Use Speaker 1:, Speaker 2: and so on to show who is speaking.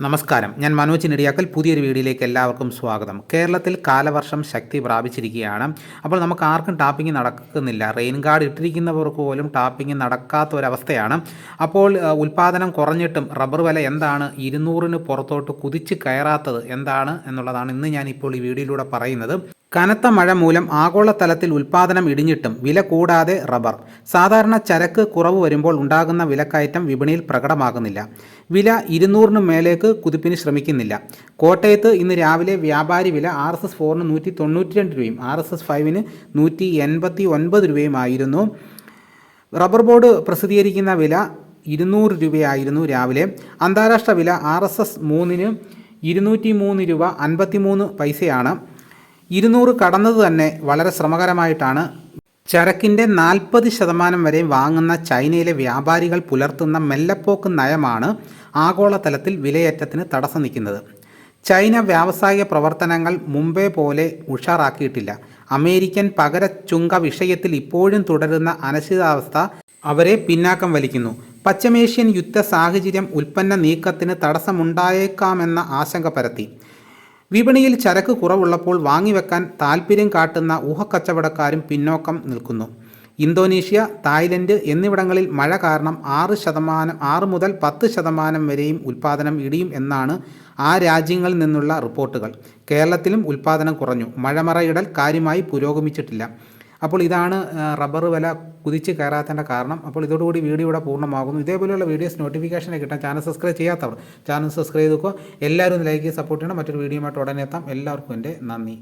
Speaker 1: നമസ്കാരം. ഞാൻ മനോജ് നെടിയാക്കൽ. പുതിയൊരു വീഡിയോയിലേക്ക് എല്ലാവർക്കും സ്വാഗതം. കേരളത്തിൽ കാലവർഷം ശക്തി പ്രാപിച്ചിരിക്കുകയാണ്. അപ്പോൾ നമുക്ക് ആർക്കും ടാപ്പിംഗ് നടക്കുന്നില്ല. റെയിൻ ഗാർഡ് ഇട്ടിരിക്കുന്നവർക്ക് പോലും ടാപ്പിംഗ് നടക്കാത്ത ഒരവസ്ഥയാണ് അപ്പോൾ ഉൽപ്പാദനം കുറഞ്ഞിട്ടും റബ്ബർ വില എന്താണ്? ഇരുന്നൂറിന് പുറത്തോട്ട് കുതിച്ച് കയറാത്തത് എന്താണ് എന്നുള്ളതാണ് ഇന്ന് ഞാൻ ഇപ്പോൾ ഈ വീഡിയോയിലൂടെ പറയുന്നത്. കനത്ത മഴ മൂലം ആഗോളതലത്തിൽ ഉൽപ്പാദനം ഇടിഞ്ഞിട്ടും വില കൂടാതെ റബ്ബർ. സാധാരണ ചരക്ക് കുറവ് വരുമ്പോൾ ഉണ്ടാകുന്ന വിലക്കയറ്റം വിപണിയിൽ പ്രകടമാകുന്നില്ല. വില ഇരുന്നൂറിന് മേലേക്ക് കുതിപ്പിന് ശ്രമിക്കുന്നില്ല. കോട്ടയത്ത് ഇന്ന് രാവിലെ വ്യാപാരി വില ആർ എസ് എസ് ഫോറിന് നൂറ്റി തൊണ്ണൂറ്റി രണ്ട് രൂപയും ആർ എസ് എസ് ഫൈവിന് നൂറ്റി എൺപത്തി ഒൻപത് രൂപയുമായിരുന്നു. റബ്ബർ ബോർഡ് പ്രസിദ്ധീകരിക്കുന്ന വില ഇരുന്നൂറ് രൂപയായിരുന്നു രാവിലെ. അന്താരാഷ്ട്ര വില ആർ എസ് എസ് മൂന്നിന് ഇരുന്നൂറ്റി മൂന്ന് രൂപ അൻപത്തി മൂന്ന് പൈസയാണ്. ഇരുന്നൂറ് കടന്നത് തന്നെ വളരെ ശ്രമകരമായിട്ടാണ്. ചരക്കിന്റെ നാൽപ്പത് ശതമാനം വരെ വാങ്ങുന്ന ചൈനയിലെ വ്യാപാരികൾ പുലർത്തുന്ന മെല്ലപ്പോക്ക് നയമാണ് ആഗോളതലത്തിൽ വിലയേറ്റത്തിന് തടസ്സം നിൽക്കുന്നത്. ചൈന വ്യാവസായിക പ്രവർത്തനങ്ങൾ മുമ്പേ പോലെ ഉഷാറാക്കിയിട്ടില്ല. അമേരിക്കൻ പകര ചുങ്ക വിഷയത്തിൽ ഇപ്പോഴും തുടരുന്ന അനിശ്ചിതാവസ്ഥ അവരെ പിന്നാക്കം വലിക്കുന്നു. പശ്ചിമേഷ്യൻ യുദ്ധ സാഹചര്യം ഉൽപ്പന്ന നീക്കത്തിന് തടസ്സമുണ്ടായേക്കാമെന്ന ആശങ്ക പരത്തി. വിപണിയിൽ ചരക്ക് കുറവുള്ളപ്പോൾ വാങ്ങിവെക്കാൻ താൽപ്പര്യം കാട്ടുന്ന ഊഹക്കച്ചവടക്കാരും പിന്നോക്കം നിൽക്കുന്നു. ഇന്തോനേഷ്യ തായ്ലൻഡ് എന്നിവിടങ്ങളിൽ മഴ കാരണം ആറ് ശതമാനം ആറ് മുതൽ പത്ത് ശതമാനം വരെയും ഉൽപ്പാദനം ഇടിയും എന്നാണ് ആ രാജ്യങ്ങളിൽ നിന്നുള്ള റിപ്പോർട്ടുകൾ. കേരളത്തിലും ഉൽപ്പാദനം കുറഞ്ഞു. മഴമറയിടൽ കാര്യമായി പുരോഗമിച്ചിട്ടില്ല. അപ്പോൾ ഇതാണ് റബ്ബർ വില കുതിച്ച് കയറാത്തതിന്റെ കാരണം. അപ്പോൾ ഇതോടുകൂടി വീഡിയോ ഇവിടെ പൂർണമാകുന്നു. ഇതേപോലെയുള്ള വീഡിയോസ് നോട്ടിഫിക്കേഷനെ കിട്ടാൻ ചാനൽ സബ്സ്ക്രൈബ് ചെയ്യാത്തവർ ചാനൽ സബ്സ്ക്രൈബ് ചെയ്ത് എല്ലാവരും ലൈക്ക് സപ്പോർട്ട് ചെയ്യണം. മറ്റൊരു വീഡിയോയുമായിട്ട് ഉടനെ എത്താം. എല്ലാവർക്കും എന്റെ നന്ദി.